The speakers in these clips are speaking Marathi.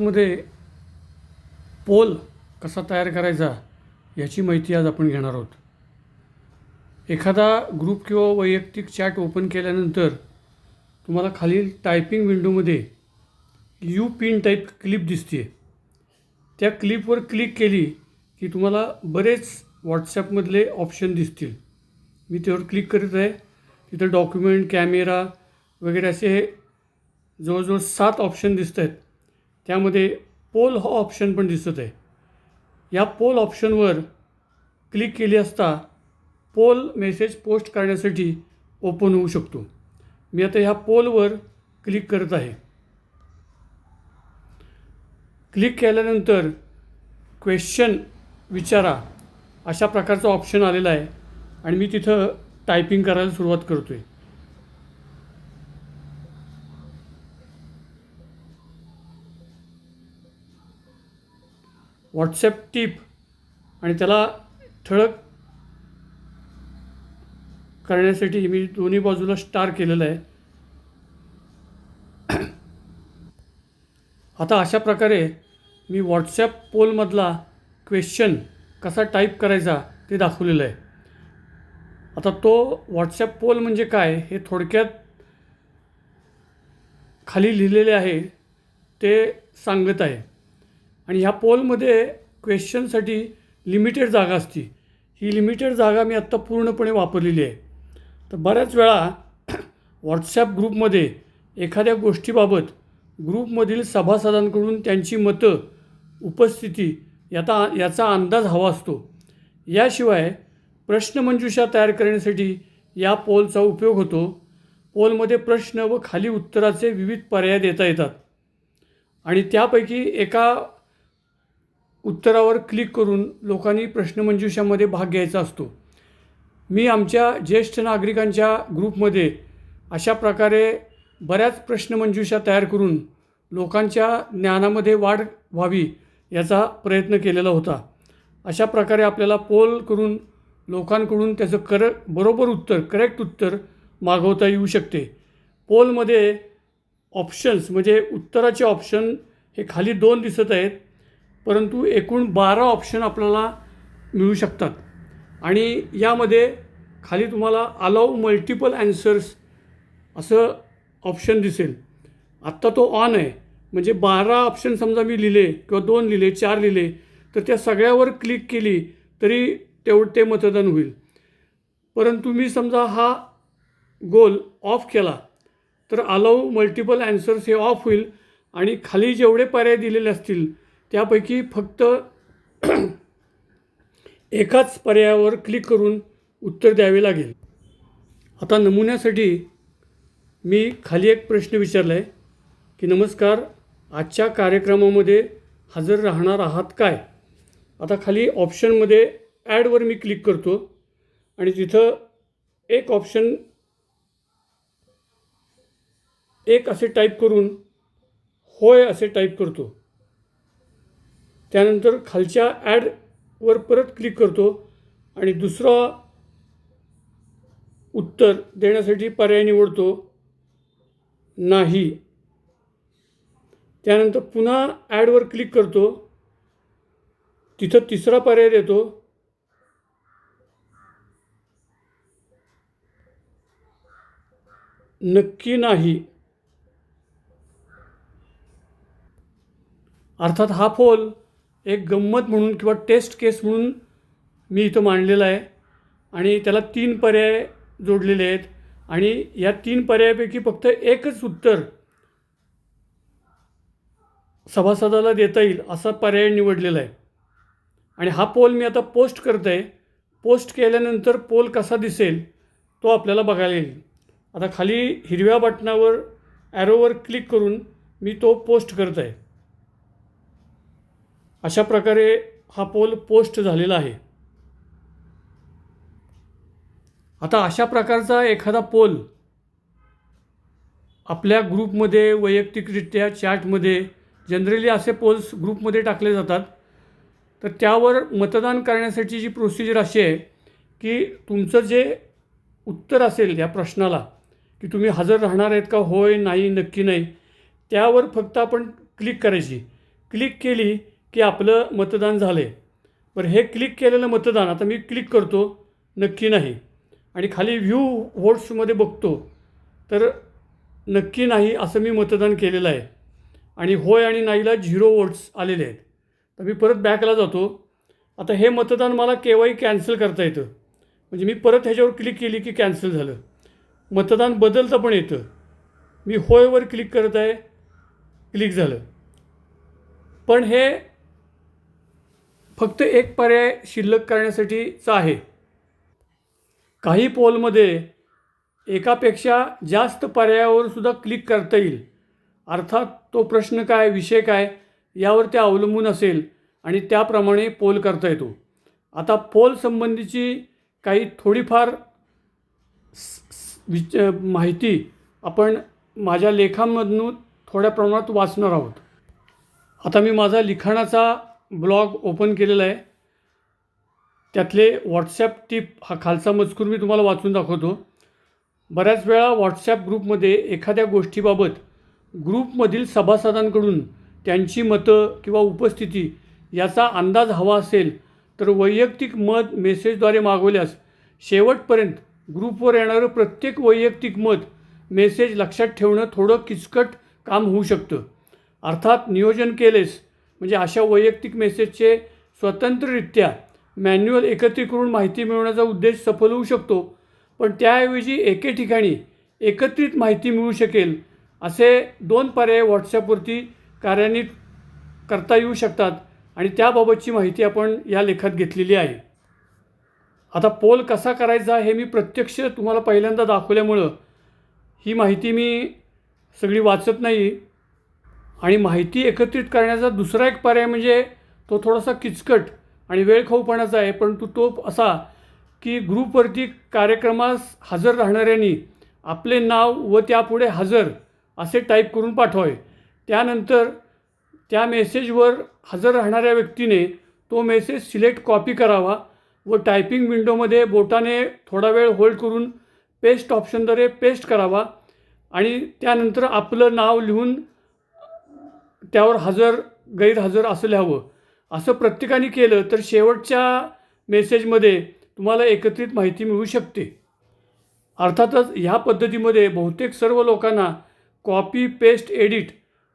मध्ये पोल कसा तयार करायचा याची माहिती आज आपण घेणार आहोत. एखादा ग्रुप किंवा वैयक्तिक चॅट ओपन केल्यानंतर तुम्हाला खालील टायपिंग विंडोमध्ये यू पिन टाईप क्लिप दिसते त्या क्लिपवर क्लिक केली की तुम्हाला बरेच व्हॉट्सॲपमधले ऑप्शन दिसतील. मी त्यावर क्लिक करत आहे. तिथं डॉक्युमेंट कॅमेरा वगैरे असे जवळजवळ सात ऑप्शन दिसत आहेत त्यामध्ये पोल हा ऑप्शन पण दिसत आहे. या पोल ऑप्शनवर क्लिक केली असता पोल मेसेज पोस्ट करण्यासाठी ओपन होऊ शकतो. मी आता ह्या पोलवर क्लिक करत आहे. क्लिक केल्यानंतर क्वेश्चन विचारा. अशा प्रकारचा ऑप्शन आलेला आहे आणि मी तिथं टायपिंग करायला सुरुवात करतो आहे व्हॉट्सॲप टीप. आणि त्याला ठळक करण्यासाठी मी दोन्ही बाजूला स्टार केलेलं आहे. आता अशा प्रकारे मी व्हॉट्सॲप पोलमधला क्वेश्चन कसा टाईप करायचा ते दाखवलेलं आहे. आता तो व्हॉट्सॲप पोल म्हणजे काय हे थोडक्यात खाली लिहिलेले आहे ते सांगत आहे. आणि ह्या पोलमध्ये क्वेश्चनसाठी लिमिटेड जागा असते. ही लिमिटेड जागा मी आत्ता पूर्णपणे वापरलेली आहे. तर बऱ्याच वेळा व्हॉट्सॲप ग्रुपमध्ये एखाद्या गोष्टीबाबत ग्रुपमधील सभासदांकडून त्यांची मतं उपस्थिती याचा याचा अंदाज हवा असतो. याशिवाय प्रश्नमंजुषा तयार करण्यासाठी या पोलचा उपयोग होतो. पोलमध्ये प्रश्न व खाली उत्तराचे विविध पर्याय देता येतात. आणि त्यापैकी एका उत्तरावर क्लिक करून लोकांनी प्रश्नमंजुषामध्ये भाग घ्यायचा असतो. मी आमच्या ज्येष्ठ नागरिकांच्या ग्रुपमध्ये अशा प्रकारे बऱ्याच प्रश्नमंजुषा तयार करून लोकांच्या ज्ञानामध्ये वाढ व्हावी याचा प्रयत्न केलेला होता. अशा प्रकारे आपल्याला पोल करून लोकांकडून त्याचं कर बरोबर उत्तर करेक्ट उत्तर मागवता येऊ शकते. पोलमध्ये ऑप्शन्स म्हणजे उत्तराचे ऑप्शन हे खाली दोन दिसत आहेत. परंतु एकूण बारा ऑप्शन आपल्याला मिळू शकतात. आणि यामध्ये खाली तुम्हाला अलाव मल्टिपल ॲन्सर्स असं ऑप्शन दिसेल. आत्ता तो ऑन आहे. म्हणजे बारा ऑप्शन समजा मी लिहिले किंवा दोन लिहिले चार लिहिले तर त्या सगळ्यावर क्लिक केली तरी तेवढं ते मतदान होईल. परंतु मी समजा हा गोल ऑफ केला तर अलाव मल्टिपल ॲन्सर्स हे ऑफ होईल. आणि खाली जेवढे पर्याय दिलेले असतील त्यापैकी फक्त एकाच पर्यायावर क्लिक करून उत्तर द्यावे लागेल. आता नमुन्यासाठी मी खाली एक प्रश्न विचारला आहे की नमस्कार आजच्या कार्यक्रमामध्ये हजर राहणार आहात काय? आता खाली ऑप्शनमध्ये ॲडवर मी क्लिक करतो आणि तिथं एक ऑप्शन एक असे टाईप करून होय असे टाईप करतो. त्यानंतर खालच्या ॲडवर परत क्लिक करतो आणि दुसरा उत्तर देण्यासाठी पर्याय निवडतो. नाही. त्यानंतर पुन्हा ॲडवर क्लिक करतो. तिथं तिसरा पर्याय देतो. नक्की नाही. अर्थात हा फोल एक गंमत म्हणून किंवा टेस्ट केस म्हणून मी इथं मांडलेला आहे. आणि त्याला तीन पर्याय जोडलेले आहेत. आणि या तीन पर्यायापैकी फक्त एकच उत्तर सभासदाला देता येईल असा पर्याय निवडलेला आहे. आणि हा पोल मी आता पोस्ट करत आहे पोस्ट केल्यानंतर पोल कसा दिसेल तो आपल्याला बघायला येईल. आता खाली हिरव्या बटणावर ॲरोवर क्लिक करून मी तो पोस्ट करत आहे अशा प्रकारे हा पोल पोस्ट झालेला आहे. आता अशा प्रकारचा एखादा पोल आपल्या ग्रुपमध्ये वैयक्तिकरित्या चॅटमध्ये जनरली असे पोल्स ग्रुपमध्ये टाकले जातात. तर त्यावर मतदान करण्यासाठी जी प्रोसिजर अशी आहे की तुमचं जे उत्तर असेल या प्रश्नाला की तुम्ही हजर राहणार आहेत का होय नाही नक्की नाही त्यावर फक्त आपण क्लिक करायची. क्लिक केली की आपलं मतदान झालं आहे बरं हे क्लिक केलेलं मतदान आता मी क्लिक करतो नक्की नाही. आणि खाली व्ह्यू व्होट्समध्ये बघतो तर नक्की नाही असं मी मतदान केलेलं आहे. आणि होय आणि नाहीला झिरो वोट्स आलेले आहेत. तर मी परत बॅकला जातो. आता हे मतदान मला केव्हाही कॅन्सल करता येतं. म्हणजे मी परत ह्याच्यावर क्लिक केली की कॅन्सल झालं. मतदान बदलतं पण येतं. मी होयवर क्लिक करत आहे क्लिक झालं. पण हे फक्त एक पर्याय शिल्लक करण्यासाठीचा आहे. काही पोलमध्ये एकापेक्षा जास्त पर्यायावर सुद्धा क्लिक करता येईल. अर्थात तो प्रश्न काय विषय काय यावर ते अवलंबून असेल आणि त्याप्रमाणे पोल करता येतो. आता पोल संबंधीची काही थोडीफार स- विच माहिती आपण माझ्या लेखांमधून थोड्या प्रमाणात वाचणार आहोत. आता मी माझा लिखाणाचा ब्लॉग ओपन केलेला आहे. त्यातले व्हॉट्सॲप टिप हा खालचा मजकूर मी तुम्हाला वाचून दाखवतो. बऱ्याच वेळा व्हॉट्सॲप ग्रुपमध्ये एखाद्या गोष्टीबाबत ग्रुपमधील सभासदांकडून त्यांची मतं किंवा उपस्थिती याचा अंदाज हवा असेल तर वैयक्तिक मत मेसेजद्वारे मागवल्यास शेवटपर्यंत ग्रुपवर येणारं प्रत्येक वैयक्तिक मत मेसेज लक्षात ठेवणं थोडं किचकट काम होऊ शकतं. अर्थात नियोजन केलेस म्हणजे अशा वैयक्तिक मेसेजचे स्वतंत्ररित्या मॅन्युअल एकत्रित करून माहिती मिळवण्याचा उद्देश सफल होऊ शकतो. पण त्याऐवजी एके ठिकाणी एकत्रित माहिती मिळू शकेल असे दोन पर्याय व्हॉट्सॲपवरती कार्यान्वित करता येऊ शकतात आणि त्याबाबतची माहिती आपण या लेखात घेतलेली आहे. आता पोल कसा करायचा हे मी प्रत्यक्ष तुम्हाला पहिल्यांदा दाखवल्यामुळं ही माहिती मी सगळी वाचत नाही. आणि माहिती एकत्रित करण्याचा दुसरा एक पर्याय म्हणजे तो थोडासा किचकट आणि वेळखाऊपणाचा आहे परंतु तो असा की ग्रुपवरती कार्यक्रमास हजर राहणाऱ्यांनी आपले नाव व त्यापुढे हजर असे टाईप करून पाठवावे. त्यानंतर त्या मेसेजवर हजर राहणाऱ्या व्यक्तीने तो मेसेज सिलेक्ट कॉपी करावा व टायपिंग विंडोमध्ये बोटाने थोडा वेळ होल्ड करून पेस्ट ऑप्शनद्वारे पेस्ट करावा आणि त्यानंतर आपलं नाव लिहून त्यावर हजर गैरहजर असं लिहावं असं प्रत्येकाने केलं तर शेवटच्या मेसेजमध्ये तुम्हाला एकत्रित माहिती मिळू शकते. अर्थातच ह्या पद्धतीमध्ये बहुतेक सर्व लोकांना कॉपी पेस्ट एडिट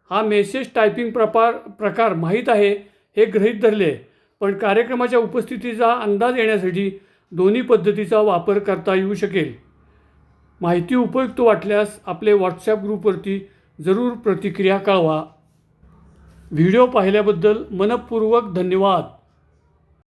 हा मेसेज टायपिंग प्रपार प्रकार माहीत आहे हे गृहीत धरले. आहे. पण कार्यक्रमाच्या उपस्थितीचा अंदाज येण्यासाठी दोन्ही पद्धतीचा वापर करता येऊ शकेल. माहिती उपयुक्त वाटल्यास आपले व्हॉट्सॲप ग्रुपवरती जरूर प्रतिक्रिया कळवा. व्हिडिओ पाहिल्याबद्दल मनपूर्वक धन्यवाद.